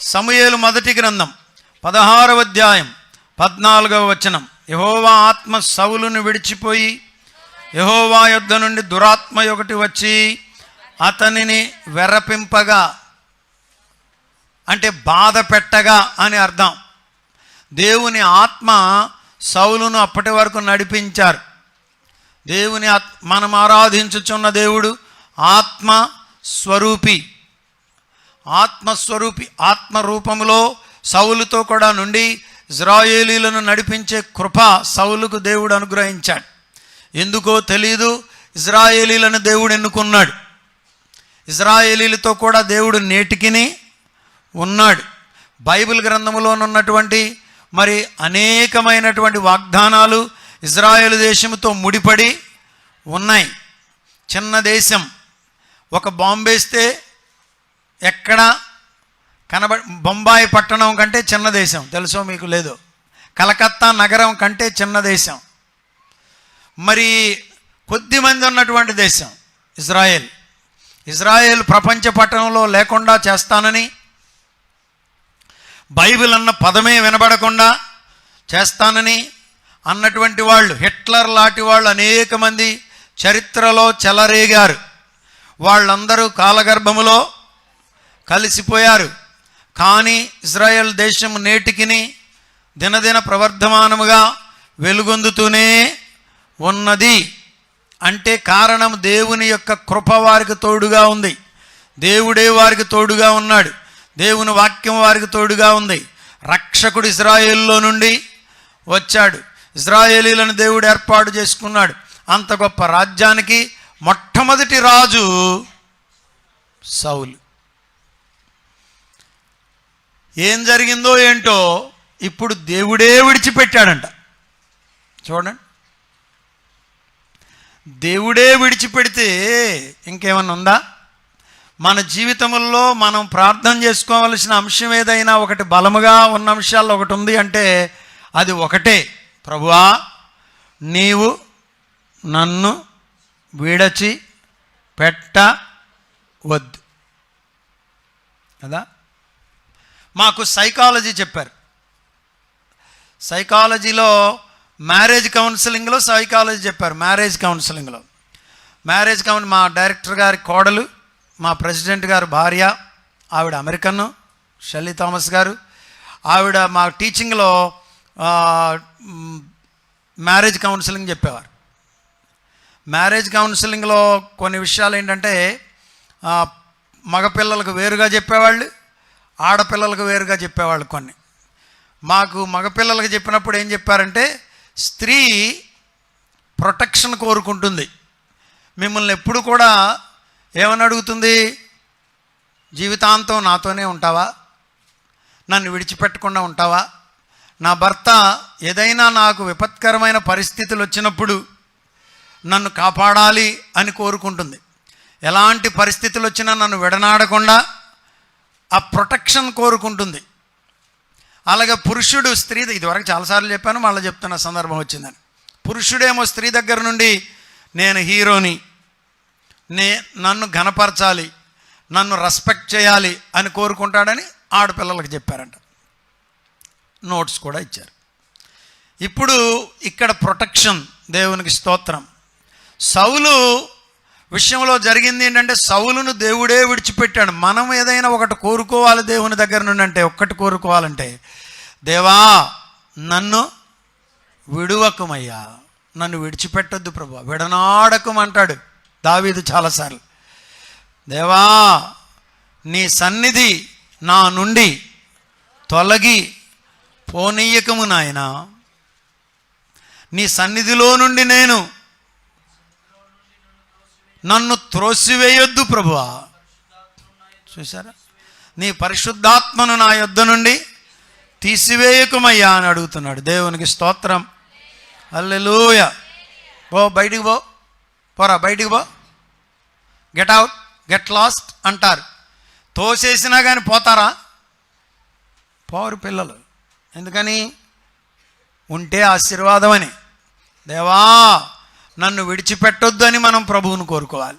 సమూయేలు మొదటి గ్రంథం పదహారవ అధ్యాయం పద్నాలుగవ వచనం. యహోవా ఆత్మ సౌలును విడిచిపోయి యహోవా యొద్ద నుండి దురాత్మ ఒకటి వచ్చి అతనిని వెరపింపగా అంటే బాధ పెట్టగా అని అర్థం. దేవుని ఆత్మ సౌలును అప్పటి వరకు నడిపించారు. దేవుని ఆత్ మనం ఆరాధించుచున్న దేవుడు ఆత్మ స్వరూపి ఆత్మస్వరూపి ఆత్మరూపములో సౌలుతో కూడా నుండి ఇజ్రాయేలీలను నడిపించే కృప సౌలుకు దేవుడు అనుగ్రహించాడు. ఎందుకో తెలీదు ఇజ్రాయేలీలను దేవుడు ఎన్నుకున్నాడు. ఇజ్రాయేలీలతో కూడా దేవుడు నేటికిని ఉన్నాడు. బైబిల్ గ్రంథములోనున్నటువంటి మరి అనేకమైనటువంటి వాగ్దానాలు ఇజ్రాయేల్ దేశంతో ముడిపడి ఉన్నాయి. చిన్న దేశం ఒక బాంబేస్తే ఎక్కడ కనబ బొంబాయి పట్టణం కంటే చిన్న దేశం. తెలుసో మీకు లేదు? కలకత్తా నగరం కంటే చిన్న దేశం. మరి కొద్ది మంది ఉన్నటువంటి దేశం ఇజ్రాయెల్. ఇజ్రాయెల్ ప్రపంచ పట్టణంలో లేకుండా చేస్తానని బైబిల్ అన్న పదమే వినబడకుండా చేస్తానని అన్నటువంటి వాళ్ళు హిట్లర్ లాంటి వాళ్ళు అనేక మంది చరిత్రలో చెలరేగారు. వాళ్ళందరూ కాలగర్భములో కలిసిపోయారు. కానీ ఇజ్రాయెల్ దేశం నేటికిని దినదిన ప్రవర్ధమానముగా వెలుగొందుతూనే ఉన్నది. అంటే కారణం దేవుని యొక్క కృప వారికి తోడుగా ఉంది. దేవుడే వారికి తోడుగా ఉన్నాడు. దేవుని వాక్యం వారికి తోడుగా ఉంది. రక్షకుడు ఇజ్రాయేల్లో నుండి వచ్చాడు. ఇజ్రాయేలీలను దేవుడు ఏర్పాటు చేసుకున్నాడు. అంత గొప్ప రాజ్యానికి మొట్టమొదటి రాజు సౌలు. ఏం జరిగిందో ఏంటో ఇప్పుడు దేవుడే విడిచిపెట్టాడంట. చూడండి. దేవుడే విడిచిపెడితే ఇంకేమన్నా ఉందా? మన జీవితంలో మనం ప్రార్థన చేసుకోవలసిన అంశం ఏదైనా ఒకటి బలముగా ఉన్న అంశాల్లో ఒకటి ఉంది అంటే అది ఒకటే. ప్రభువా నీవు నన్ను విడచి పెట్ట వద్దు. కదా? మాకు సైకాలజీ చెప్పారు. సైకాలజీలో మ్యారేజ్ కౌన్సిలింగ్లో సైకాలజీ చెప్పారు మ్యారేజ్ కౌన్సిలింగ్లో. మ్యారేజ్ కౌన్ మా డైరెక్టర్ గారి కోడలు మా ప్రెసిడెంట్ గారు భార్య ఆవిడ అమెరికన్ షల్లీ థామస్ గారు. ఆవిడ మా టీచింగ్లో మ్యారేజ్ కౌన్సిలింగ్ చెప్పేవారు. మ్యారేజ్ కౌన్సిలింగ్లో కొన్ని విషయాలు ఏంటంటే మగపిల్లలకు వేరుగా చెప్పేవాళ్ళు ఆడపిల్లలకు వేరుగా చెప్పేవాళ్ళు కొన్ని. మాకు మగపిల్లలకు చెప్పినప్పుడు ఏం చెప్పారంటే స్త్రీ ప్రొటెక్షన్ కోరుకుంటుంది. మిమ్మల్ని ఎప్పుడు కూడా ఏమని అడుగుతుంది? జీవితాంతం నాతోనే ఉంటావా? నన్ను విడిచిపెట్టకుండా ఉంటావా? నా భర్త ఏదైనా నాకు విపత్కరమైన పరిస్థితులు వచ్చినప్పుడు నన్ను కాపాడాలి అని కోరుకుంటుంది. ఎలాంటి పరిస్థితులు వచ్చినా నన్ను విడనాడకుండా ఆ ప్రొటెక్షన్ కోరుకుంటుంది. అలాగే పురుషుడు స్త్రీ ఇదివరకు చాలాసార్లు చెప్పాను మళ్ళీ చెప్తున్న సందర్భం వచ్చిందని. పురుషుడేమో స్త్రీ దగ్గర నుండి నేను హీరోని నే నన్ను ఘనపరచాలి నన్ను రెస్పెక్ట్ చేయాలి అని కోరుకుంటాడని ఆడపిల్లలకు చెప్పారంట. నోట్స్ కూడా ఇచ్చారు. ఇప్పుడు ఇక్కడ ప్రొటెక్షన్ దేవునికి స్తోత్రం. సౌలు విషయంలో జరిగింది ఏంటంటే సౌలును దేవుడే విడిచిపెట్టాడు. మనం ఏదైనా ఒకటి కోరుకోవాలి దేవుని దగ్గర నుండి అంటే ఒక్కటి కోరుకోవాలంటే దేవా నన్ను విడువకమయ్యా. నన్ను విడిచిపెట్టొద్దు ప్రభు. విడనాడకమంటాడు దావీదు చాలాసార్లు. దేవా నీ సన్నిధి నా నుండి తొలగి పోనీయకము నాయన. నీ సన్నిధిలో నుండి నేను నన్ను త్రోసివేయొద్దు ప్రభువా. చూసారా నీ పరిశుద్ధాత్మను నా యొద్ద నుండి తీసివేయకుమయ్యా అని అడుగుతున్నాడు. దేవునికి స్తోత్రం. అల్లెలూయ పో బయటికి పో. పోరా బయటికి పో. గెట్ అవుట్ గెట్ లాస్ట్ అంటారు. తోసేసినా కానీ పోతారా? పోరు పిల్లలు. ఎందుకని? ఉంటే ఆశీర్వాదం అని దేవా నన్ను విడిచిపెట్టొద్దు అని మనం ప్రభువును కోరుకోవాలి.